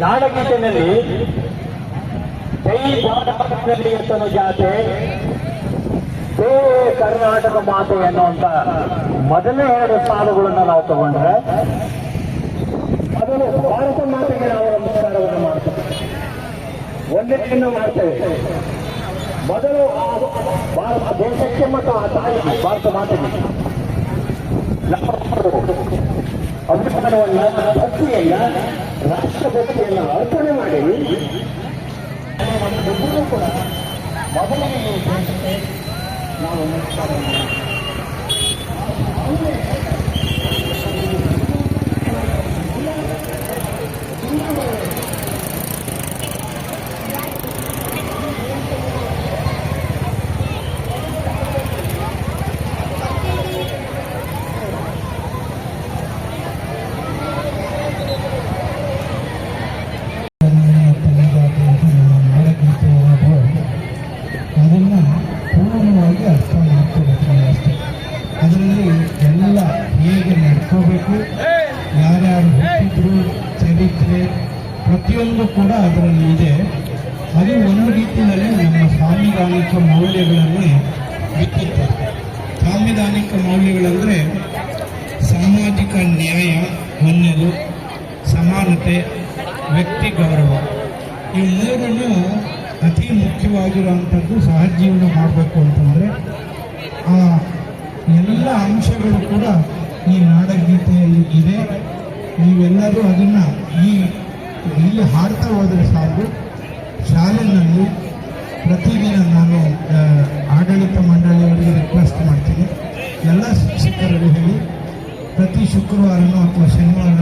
ನಾಡಗೀತೆಯಲ್ಲಿ ಜೈ ಭಾರತದಲ್ಲಿ ಇರ್ತನ ಜಾತೆ, ಜೈ ಕರ್ನಾಟಕ ಮಾತೆ ಅನ್ನುವಂತ ಮೊದಲನೇ ಎರಡು ಸಾಲುಗಳನ್ನು ನಾವು ತಗೊಂಡ್ರೆ ಮೊದಲು ಭಾರತ ಮಾತೆಗೆ ನಾವು ನಮಸ್ಕಾರವನ್ನು ಮಾಡ್ತೇವೆ. ಒಂದೆಯನ್ನು ಮಾಡ್ತೇವೆ. ಮೊದಲು ಭಾರತ ದೇಶಕ್ಕೆ ಮತ್ತು ಆ ತಾಯಿಗೆ, ಭಾರತ ಮಾತೆಗೆ. ನಾವು ಅಭಿಮಾನವನ್ನ, ಭಕ್ತಿಯನ್ನ ರಾಷ್ಟ್ರಭಕ್ತಿಯನ್ನ ಅರ್ಪಣೆ ಮಾಡಿ ನಮ್ಮೆಲ್ಲರೂ ಕೂಡ ಮೊದಲಿಗೆ ಈ ದೇಶಕ್ಕೆ ನಾವು ಹೇಗೆ ನಡ್ಕೋಬೇಕು ಯಾರ್ಯಾರು ಹುಟ್ಟಿದ್ರು, ಚರಿತ್ರೆ, ಪ್ರತಿಯೊಂದು ಕೂಡ ಅದರಲ್ಲಿ ಇದೆ. ಅದು ಒಂದು ರೀತಿಯಲ್ಲಿ ನಮ್ಮ ಸಾಂವಿಧಾನಿಕ ಮೌಲ್ಯಗಳನ್ನು ಬಿತ್ತುತ್ತೆ. ಸಾಂವಿಧಾನಿಕ ಮೌಲ್ಯಗಳಂದರೆ ಸಾಮಾಜಿಕ ನ್ಯಾಯ ಮನ್ಯದು ಸಮಾನತೆ, ವ್ಯಕ್ತಿ ಗೌರವ. ಈ ಮೂರನ್ನು ಅತಿ ಮುಖ್ಯವಾಗಿರುವಂಥದ್ದು ಸಹಜೀವನ ಮಾಡಬೇಕು ಅಂತಂದರೆ ಆ ಎಲ್ಲ ಅಂಶಗಳು ಕೂಡ ಈ ನಾಡಗೀತೆಯಲ್ಲಿ ಇದೆ. ನೀವೆಲ್ಲರೂ ಅದನ್ನು ಈ ಇಲ್ಲಿ ಹಾಡ್ತಾ ಹೋದರೆ ಸಾಕು. ಶಾಲೆಯಲ್ಲಿ ಪ್ರತಿದಿನ ನಾನು ಆಡಳಿತ ಮಂಡಳಿಯವರಿಗೆ ರಿಕ್ವೆಸ್ಟ್ ಮಾಡ್ತೀನಿ. ಎಲ್ಲ ಶಿಕ್ಷಕರಿಗೆ ಹೇಳಿ, ಪ್ರತಿ ಶುಕ್ರವಾರನೂ ಅಥವಾ ಶನಿವಾರ